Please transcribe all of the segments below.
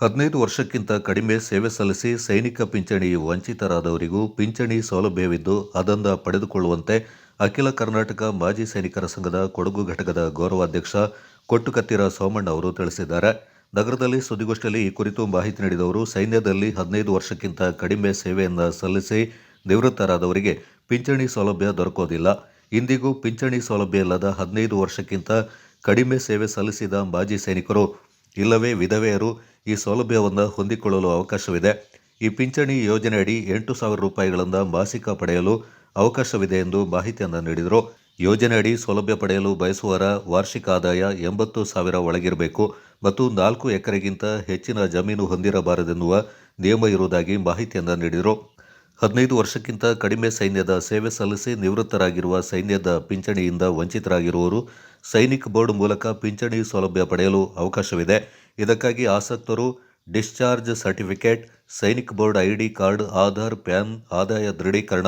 ಹದಿನೈದು ವರ್ಷಕ್ಕಿಂತ ಕಡಿಮೆ ಸೇವೆ ಸಲ್ಲಿಸಿ ಸೈನಿಕ ಪಿಂಚಣಿ ವಂಚಿತರಾದವರಿಗೂ ಪಿಂಚಣಿ ಸೌಲಭ್ಯವಿದ್ದು ಅದನ್ನು ಪಡೆದುಕೊಳ್ಳುವಂತೆ ಅಖಿಲ ಕರ್ನಾಟಕ ಮಾಜಿ ಸೈನಿಕರ ಸಂಘದ ಕೊಡಗು ಘಟಕದ ಗೌರವಾಧ್ಯಕ್ಷ ಕೊಟ್ಟುಕತ್ತಿರ ಸೋಮಣ್ಣ ಅವರು ತಿಳಿಸಿದ್ದಾರೆ. ನಗರದಲ್ಲಿ ಸುದ್ದಿಗೋಷ್ಠಿಯಲ್ಲಿ ಈ ಕುರಿತು ಮಾಹಿತಿ ನೀಡಿದವರು, ಸೈನ್ಯದಲ್ಲಿ ಹದಿನೈದು ವರ್ಷಕ್ಕಿಂತ ಕಡಿಮೆ ಸೇವೆಯನ್ನು ಸಲ್ಲಿಸಿ ನಿವೃತ್ತರಾದವರಿಗೆ ಪಿಂಚಣಿ ಸೌಲಭ್ಯ ದೊರಕೋದಿಲ್ಲ. ಇಂದಿಗೂ ಪಿಂಚಣಿ ಸೌಲಭ್ಯ ಇಲ್ಲದ ಹದಿನೈದು ವರ್ಷಕ್ಕಿಂತ ಕಡಿಮೆ ಸೇವೆ ಸಲ್ಲಿಸಿದ ಮಾಜಿ ಸೈನಿಕರು ಇಲ್ಲವೇ ವಿಧವೆಯರು ಈ ಸೌಲಭ್ಯವನ್ನು ಹೊಂದಿಕೊಳ್ಳಲು ಅವಕಾಶವಿದೆ. ಈ ಪಿಂಚಣಿ ಯೋಜನೆಯಡಿ ಎಂಟು ಸಾವಿರ ರೂಪಾಯಿಗಳನ್ನು ಮಾಸಿಕ ಪಡೆಯಲು ಅವಕಾಶವಿದೆ ಎಂದು ಮಾಹಿತಿಯನ್ನು ನೀಡಿದರು. ಯೋಜನೆಯಡಿ ಸೌಲಭ್ಯ ಪಡೆಯಲು ಬಯಸುವವರ ವಾರ್ಷಿಕ ಆದಾಯ ಎಂಬತ್ತು ಸಾವಿರ ಒಳಗಿರಬೇಕು ಮತ್ತು ನಾಲ್ಕು ಎಕರೆಗಿಂತ ಹೆಚ್ಚಿನ ಜಮೀನು ಹೊಂದಿರಬಾರದೆನ್ನುವ ನಿಯಮ ಇರುವುದಾಗಿ ಮಾಹಿತಿಯನ್ನು ನೀಡಿದರು. ಹದಿನೈದು ವರ್ಷಕ್ಕಿಂತ ಕಡಿಮೆ ಸೈನ್ಯದ ಸೇವೆ ಸಲ್ಲಿಸಿ ನಿವೃತ್ತರಾಗಿರುವ ಸೈನ್ಯದ ಪಿಂಚಣಿಯಿಂದ ವಂಚಿತರಾಗಿರುವವರು ಸೈನಿಕ್ ಬೋರ್ಡ್ ಮೂಲಕ ಪಿಂಚಣಿ ಸೌಲಭ್ಯ ಪಡೆಯಲು ಅವಕಾಶವಿದೆ. ಇದಕ್ಕಾಗಿ ಆಸಕ್ತರು discharge certificate, Sainik board ID card, Aadhaar PAN, ಆದಾಯ ದೃಢೀಕರಣ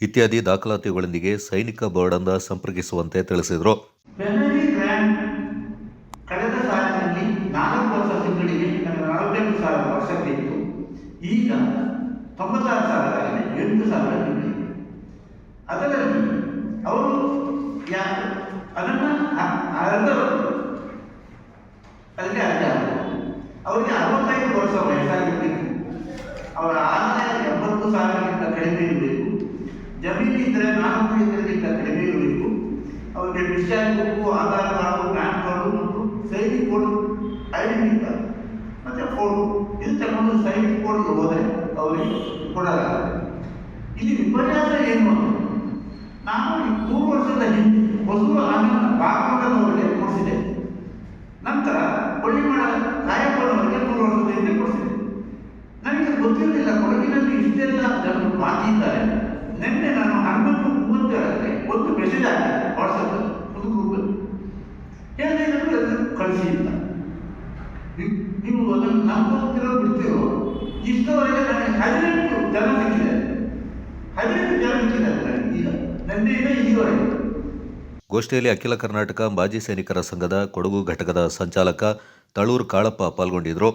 ಇತ್ಯಾದಿ ದಾಖಲಾತಿಗಳೊಂದಿಗೆ ಸೈನಿಕ ಬೋರ್ಡ್ ಅನ್ನು ಸಂಪರ್ಕಿಸುವಂತೆ ತಿಳಿಸಿದರು. ಈಗ ತೊಂಬತ್ತಾರು ಸಾವಿರ ಎಂಟು ಸಾವಿರ ತಿಂಗಳಿಗೆ ಅದರಲ್ಲಿ ಅವರು ಯಾ ಅದನ್ನು ಅದಕ್ಕೆ ಅರ್ಧ ಅವರಿಗೆ ಅರವತ್ತೈದು ವರ್ಷ ವಯಸ್ಸಾಗಿರ್ಬೇಕು. ಅವರ ಆದಾಯ ಎಂಬತ್ತು ಸಾವಿರಕ್ಕಿಂತ ಕಡಿಮೆ ಇರಬೇಕು. ಜಮೀನು ಇದ್ದರೆ ನಾಲ್ಕು ಎಕರೆಗಿಂತ ಕಡಿಮೆ ಇರಬೇಕು. ಅವರಿಗೆ discharge Aadhaar card PAN card ಮತ್ತು ಸೈನಿಕ್ ಕೋಡ್ ಐಡೆಂಟಿ ಕಾರ್ಡ್ ಮತ್ತು ಫೋಟೋ ಇದು ತಗೊಂಡು ಸೈನಿಕ್ ಕೋಡ್ಗೆ ಹೋದರೆ ಕೊಡಲಾಗುತ್ತೆ ಇಲ್ಲಿ ವಿಪರ್ಯಾಸ ಏನು ನಾನು ಈ ಮೂರು ವರ್ಷದ ಹಿಂದೆ ಹೊಸೂರು ಆನಂದ ಭಾಗವತನವರಿಗೆ ಕೊಡಿಸಿದೆ ನಂತರ ಕೊಳ್ಳಿಮಡ ಕಾಯಪ್ಪನವರಿಗೆ ಮೂರು ವರ್ಷದ ಹಿಂದೆ ಕೊಡಿಸಿದೆ ನನಗೆ ಗೊತ್ತಿರಲಿಲ್ಲ ಕೊಡಗಿನಲ್ಲಿ ಇಷ್ಟೆಲ್ಲ ಜನರು ಮಾತಿದ್ದಾರೆ ನಿನ್ನೆ ನಾನು ಹನ್ನೊಂದು ಮೂವತ್ತೇಳಕ್ಕೆ ಒಂದು ಮೆಸೇಜ್ ಹಾಕಿದೆ ವಾಟ್ಸಪ್ ಒಂದು ಗ್ರೂಪಲ್ಲಿ ಹೇಳಿದೆ, ಎಲ್ಲರೂ ಕಳಿಸಿ ಅಂತ. ನೀವು- ಅದನ್ನು ನಂಬೋಗ್ತಿರೋ ಬಿಡ್ತಿರೋ, ಇಷ್ಟವರೆಗೆ ಹದಿನೆಂಟು ಜನ ಸಿಕ್ಕಿದೆ. ಹದಿನೆಂಟು ಜನ ಸಿಕ್ಕಿದ್ದಾರೆ ಈಗ ನಂದಿಯಿಂದ ಇಲ್ಲಿವರೆಗೆ ಗೋಷ್ಠಿಯಲ್ಲಿ ಅಖಿಲ ಕರ್ನಾಟಕ ಮಾಜಿ ಸೈನಿಕರ ಸಂಘದ ಕೊಡಗು ಘಟಕದ ಸಂಚಾಲಕ ತಳೂರು ಕಾಳಪ್ಪ ಪಾಲ್ಗೊಂಡಿದ್ದರು